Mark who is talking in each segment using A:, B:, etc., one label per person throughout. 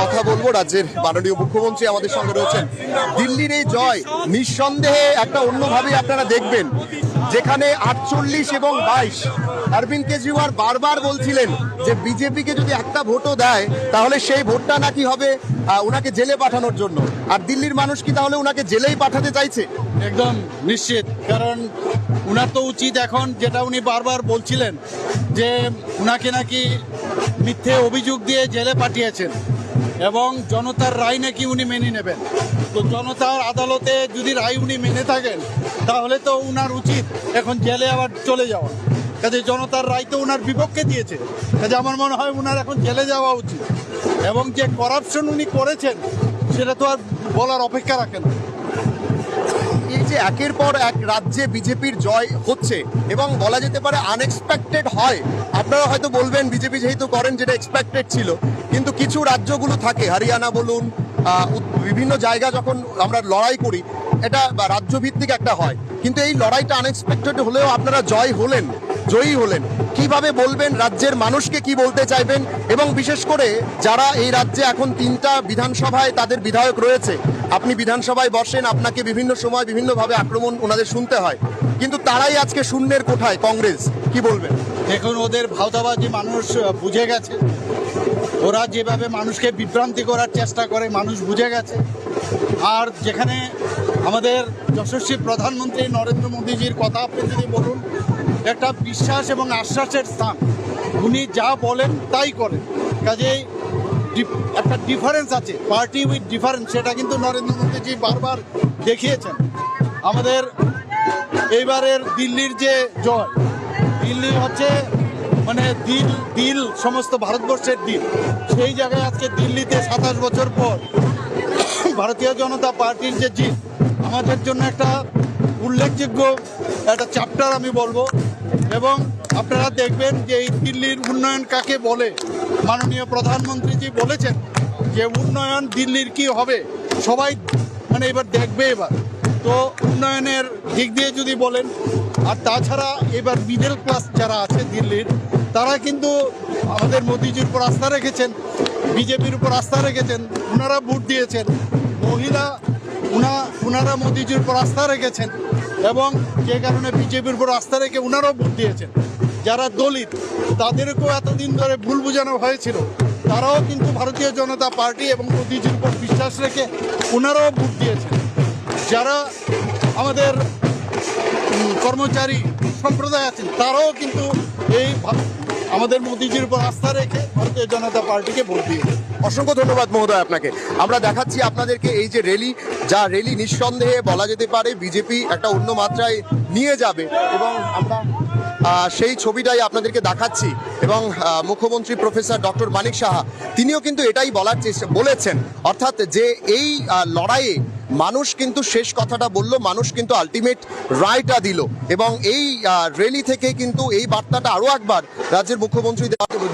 A: কথা বলব। রাজ্যের মাননীয় মুখ্যমন্ত্রী আমাদের সঙ্গে রয়েছেন। দিল্লির এই জয় নিঃসন্দেহে একটা অন্যভাবে আপনারা দেখবেন। যেখানে আটচল্লিশ এবং বাইশ, অরবিন্দ কেজরিওয়াল বারবার বলছিলেন যে বিজেপিকে যদি একটা ভোটও দেয়, তাহলে সেই ভোটটা নাকি হবে ওনাকে জেলে পাঠানোর জন্য। আর দিল্লির মানুষ কি তাহলে ওনাকে জেলেই পাঠাতে চাইছে?
B: একদম নিশ্চিত, কারণ উনার তো উচিত এখন যেটা উনি বারবার বলছিলেন, যে উনাকে নাকি মিথ্যে অভিযোগ দিয়ে জেলে পাঠিয়েছেন। এবং জনতার রায় নাকি উনি মেনে নেবেন? তো জনতার আদালতে যদি রায় উনি মেনে থাকেন, তাহলে তো উনার উচিত এখন জেলে আবার চলে যাওয়া। কাজে জনতার রায় তো উনার বিপক্ষে দিয়েছে। কাজে আমার মনে হয় উনার এখন জেলে যাওয়া উচিত। এবং যে করাপশন উনি করেছেন, সেটা তো আর বলার অপেক্ষা রাখেন না।
A: এই যে একের পর এক রাজ্যে বিজেপির জয় হচ্ছে এবং বলা যেতে পারে আনএক্সপেক্টেড হয়। আপনারা হয়তো বলবেন, বিজেপি যেহেতু করেন যেটা এক্সপেক্টেড ছিল, কিন্তু কিছু রাজ্যগুলো থাকে, হরিয়ানা বলুন বিভিন্ন জায়গা যখন আমরা লড়াই করি, এটা রাজ্য ভিত্তিক একটা হয়। কিন্তু এই লড়াইটা আনএক্সপেক্টেড হলেও আপনারা জয় হলেন, জয়ী হলেন। কীভাবে বলবেন, রাজ্যের মানুষকে কি বলতে চাইবেন? এবং বিশেষ করে যারা এই রাজ্যে এখন তিনটা বিধানসভায় তাদের বিধায়ক রয়েছে আপনি বিধানসভায় বসেন, আপনাকে বিভিন্ন সময় বিভিন্নভাবে আক্রমণ ওনাদের শুনতে হয়। কিন্তু তারাই আজকে শূন্যের কোঠায়, কংগ্রেস। কি বলবেন?
B: দেখুন, ওদের ভাওতাবাজি মানুষ বুঝে গেছে। ওরা যেভাবে মানুষকে বিভ্রান্তি করার চেষ্টা করে, মানুষ বুঝে গেছে। আর যেখানে আমাদের যশস্বী প্রধানমন্ত্রী নরেন্দ্র মোদীজির কথা আপনি যদি বলুন, একটা বিশ্বাস এবং আশ্বাসের স্থান। উনি যা বলেন, তাই করেন। কাজেই একটা ডিফারেন্স আছে পার্টি উইথ ডিফারেন্স সেটা কিন্তু নরেন্দ্র মোদীজি বারবার দেখিয়েছেন। আমাদের এইবারের দিল্লির যে জয় দিল্লি হচ্ছে মানে দিল দিল সমস্ত ভারতবর্ষের দিল। সেই জায়গায় আজকে দিল্লিতে সাতাশ বছর পর ভারতীয় জনতা পার্টির যে জিত, আমাদের জন্য একটা উল্লেখযোগ্য একটা চ্যাপ্টার আমি বলব। এবং আপনারা দেখবেন যে এই দিল্লির উন্নয়ন কাকে বলে? মাননীয় প্রধানমন্ত্রীজি বলেছেন যে উন্নয়ন দিল্লির কি হবে? সবাই মানে এবার দেখবে এবার। তো উন্নয়নের দিক দিয়ে যদি বলেন, আর তাছাড়া এবার মিডল ক্লাস যারা আছে দিল্লির, তারা কিন্তু আমাদের মোদিজির উপর আস্থা রেখেছেন, বিজেপির উপর আস্থা রেখেছেন ওনারা ভোট দিয়েছেন। মহিলা, উনা, উনারা মোদিজির উপর আস্থা রেখেছেন এবং যে কারণে বিজেপির উপর আস্থা রেখে উনারাও ভোট দিয়েছেন। যারা দলিত, তাদেরকেও এতদিন ধরে ভুল বোঝানো হয়েছিল। তারাও কিন্তু ভারতীয় জনতা পার্টি এবং মোদিজির উপর বিশ্বাস রেখে ওনারাও ভোট দিয়েছেন। যারা আমাদের কর্মচারী সম্প্রদায় আছেন, তারাও কিন্তু এই আমাদের মোদিজির উপর আস্থা রেখে ভারতীয় জনতা পার্টিকে ভোট দিয়েছে
A: অসংখ্য ধন্যবাদ মহোদয় আপনাকে। আমরা দেখাচ্ছি আপনাদেরকে এই যে র্যালি, যা র্যালি নিঃসন্দেহে বলা যেতে পারে বিজেপি একটা অন্য মাত্রায় নিয়ে যাবে এবং আমরা সেই ছবিটাই আপনাদেরকে দেখাচ্ছি এবং মুখ্যমন্ত্রী প্রফেসর ডক্টর মানিক সাহা, তিনিও কিন্তু এটাই বলার চেষ্টা, বলেছেন। অর্থাৎ যে এই লড়াইয়ে মানুষ কিন্তু শেষ কথাটা বলল, মানুষ কিন্তু আলটিমেট রায়টা দিল এবং এই র্যালি থেকে কিন্তু এই বার্তাটা আরও একবার রাজ্যের মুখ্যমন্ত্রী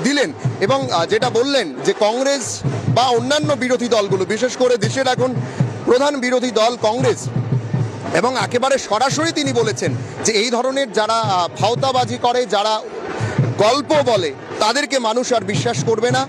A: দিলেন এবং যেটা বললেন যে কংগ্রেস বা অন্যান্য বিরোধী দলগুলো, বিশেষ করে দেশের এখন প্রধান বিরোধী দল কংগ্রেস এবং একেবারে সরাসরি তিনি বলেছেন যে এই ধরনের যারা ভাওতাবাজি করে, যারা গল্প বলে, তাদেরকে মানুষ আর বিশ্বাস করবে না।